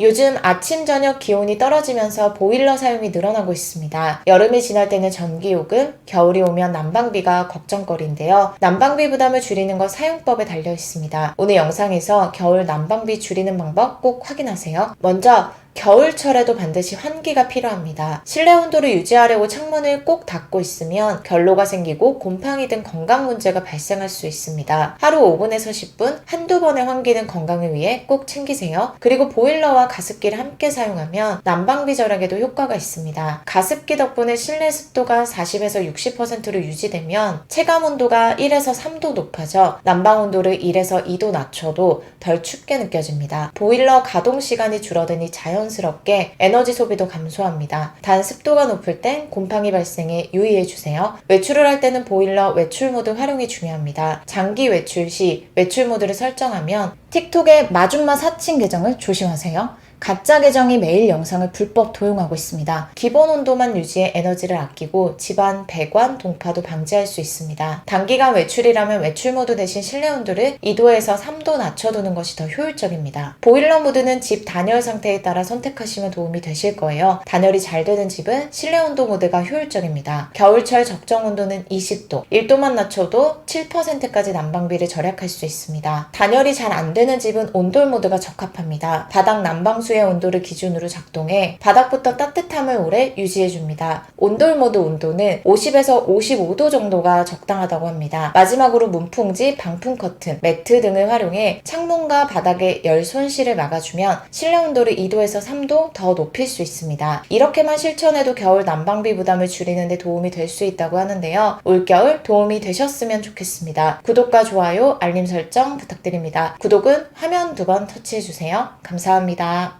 요즘 아침, 저녁 기온이 떨어지면서 보일러 사용이 늘어나고 있습니다. 여름이 지날 때는 전기 요금, 겨울이 오면 난방비가 걱정거리인데요. 난방비 부담을 줄이는 것 사용법에 달려 있습니다. 오늘 영상에서 겨울 난방비 줄이는 방법 꼭 확인하세요. 먼저 겨울철에도 반드시 환기가 필요합니다. 실내 온도를 유지하려고 창문을 꼭 닫고 있으면 결로가 생기고 곰팡이 등 건강 문제가 발생할 수 있습니다. 하루 5분에서 10분 한두 번의 환기는 건강을 위해 꼭 챙기세요. 그리고 보일러와 가습기를 함께 사용하면 난방비 절약에도 효과가 있습니다. 가습기 덕분에 실내 습도가 40에서 60%로 유지되면 체감 온도가 1에서 3도 높아져 난방 온도를 1에서 2도 낮춰도 덜 춥게 느껴집니다. 보일러 가동 시간이 줄어드니 자연 스럽게 에너지 소비도 감소합니다. 단 습도가 높을 땐 곰팡이 발생에 유의해 주세요. 외출을 할 때는 보일러 외출 모드 활용이 중요합니다. 장기 외출 시 외출 모드를 설정하면 틱톡의 마줌마 사칭 계정을 조심하세요. 가짜 계정이 매일 영상을 불법 도용하고 있습니다. 기본 온도만 유지해 에너지를 아끼고 집안, 배관, 동파도 방지할 수 있습니다. 단기간 외출이라면 외출 모드 대신 실내 온도를 2도에서 3도 낮춰두는 것이 더 효율적입니다. 보일러 모드는 집 단열 상태에 따라 선택하시면 도움이 되실 거예요. 단열이 잘 되는 집은 실내 온도 모드가 효율적입니다. 겨울철 적정 온도는 20도, 1도만 낮춰도 7%까지 난방비를 절약할 수 있습니다. 단열이 잘 안 되는 집은 온돌 모드가 적합합니다. 바닥 난방 수의 온도를 기준으로 작동해 바닥부터 따뜻함을 오래 유지해줍니다. 온돌 모드 온도는 50에서 55도 정도가 적당하다고 합니다. 마지막으로 문풍지, 방풍 커튼, 매트 등을 활용해 창문과 바닥의 열 손실을 막아주면 실내 온도를 2도에서 3도 더 높일 수 있습니다. 이렇게만 실천해도 겨울 난방비 부담을 줄이는 데 도움이 될 수 있다고 하는데요. 올겨울 도움이 되셨으면 좋겠습니다. 구독과 좋아요, 알림 설정 부탁드립니다. 구독은 화면 두 번 터치해주세요. 감사합니다.